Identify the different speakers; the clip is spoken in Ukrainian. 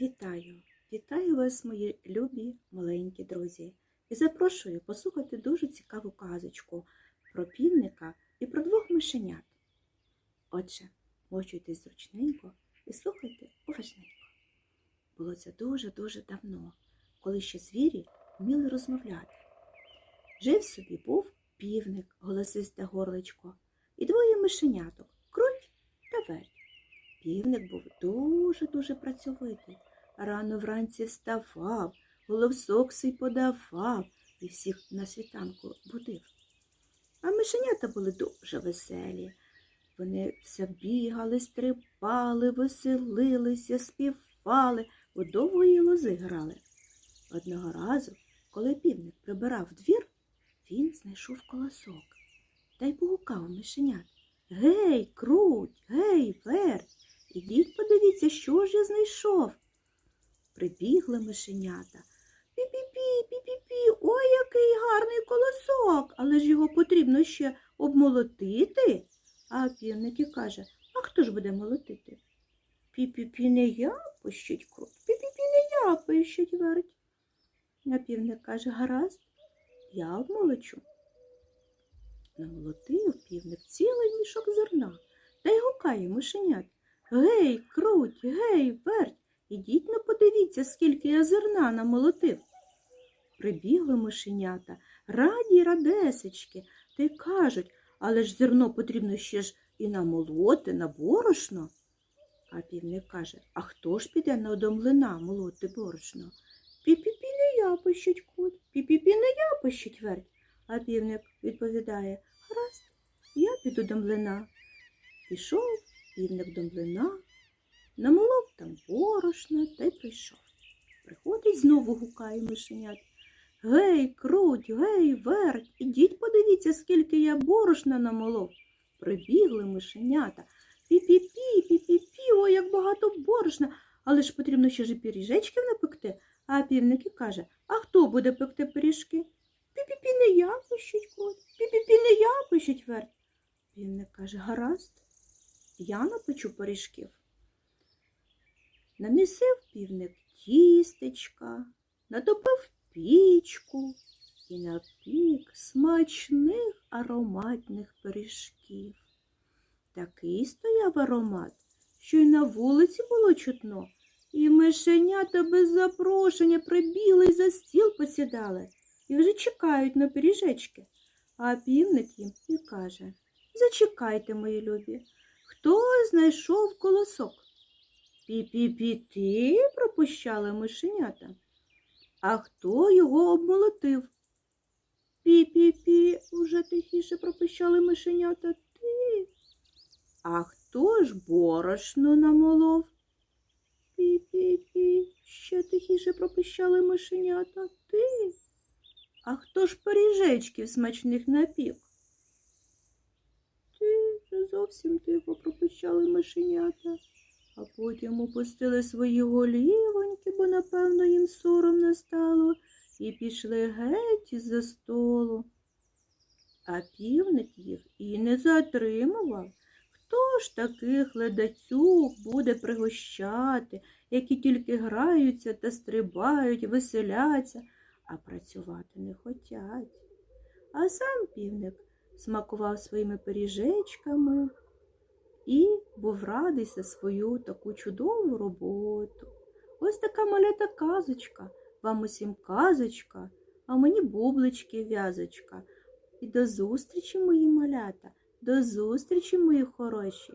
Speaker 1: Вітаю! Вітаю вас, мої любі маленькі друзі, і запрошую послухати дуже цікаву казочку про півника і про двох мишенят. Отже, мочуйтесь зручненько і слухайте уважненько. Було це дуже-дуже давно, коли ще звірі вміли розмовляти. Жив собі був півник, голосисте горличко, і двоє мишеняток круть та верть. Півник був дуже-дуже працьовитий. Рано вранці вставав, голосок свій подавав і всіх на світанку будив. А мишенята були дуже веселі. Вони все бігали, стрибали, веселилися, співали, у довгої лози грали. Одного разу, коли півник прибирав двір, він знайшов колосок та й погукав мишенят. Гей, круть, гей, верть, ідіть подивіться, що ж я знайшов. Прибігли мишенята. Пі-пі-пі, пі-пі-пі, ой, який гарний колосок, але ж його потрібно ще обмолотити. А півник каже, а хто ж буде молотити? Пі-пі-пі не я пищить крут, пі-пі-пі не я пищить верть. А півник каже, гаразд, я обмолочу. Намолотив півник цілий мішок зерна та й гукає мишенят. Гей, круть, гей, верть, ідіть но подивіться, скільки я зерна намолотив. Прибігли мишенята, раді радесечки, та й кажуть, але ж зерно потрібно ще ж і намолоти, на борошно. А півник каже, а хто ж піде на до млина молоти борошно? Пі-пі-пі не я пищить кут, пі-пі-пі не я пищить верть. А півник відповідає, гаразд, я піду до млина. Пішов півник до млина, намолов там борошна та й прийшов. Приходить знову гукає мишенят. Гей, круть, гей, верть, ідіть подивіться, скільки я борошна намолов. Прибігли мишенята. Пі-пі-пі, пі-пі-пі, ой, як багато борошна, але ж потрібно ще ж і пиріжечків напекти. А півник і каже, а хто буде пекти пиріжки? Пі-пі-пі не я, пищить кот, пі-пі-пі не я, пищить верть. Півник каже, гаразд, я напечу пиріжків. Намісив півник тістечка, натопив пічку і напік смачних ароматних пиріжків. Такий стояв аромат, що й на вулиці було чутно, і мишенята без запрошення прибігли й за стіл посідали і вже чекають на пиріжечки. А півник їм і каже Зачекайте, мої любі, хто знайшов колосок? Пі-пі-пі ти пропущали мишенята. А хто його обмолотив? Пі-пі-пі, уже тихіше пропищали мишенята ти. А хто ж борошно намолов? Пі-пі-пі, ще тихіше пропищали мишенята ти. А хто ж пиріжечків смачних напік? Ти вже зовсім тихо пропищали мишенята, а потім опустили свої голівоньки, бо, напевно, їм соромно стало, і пішли геть із-за столу. А півник їх і не затримував. Хто ж таких ледацюк буде пригощати, які тільки граються та стрибають, веселяться, а працювати не хотять. А сам півник смакував своїми пиріжечками і був радий за свою таку чудову роботу. Ось така малята казочка, вам усім казочка, а мені бублички в'язочка. І до зустрічі, мої малята, до зустрічі, мої хороші.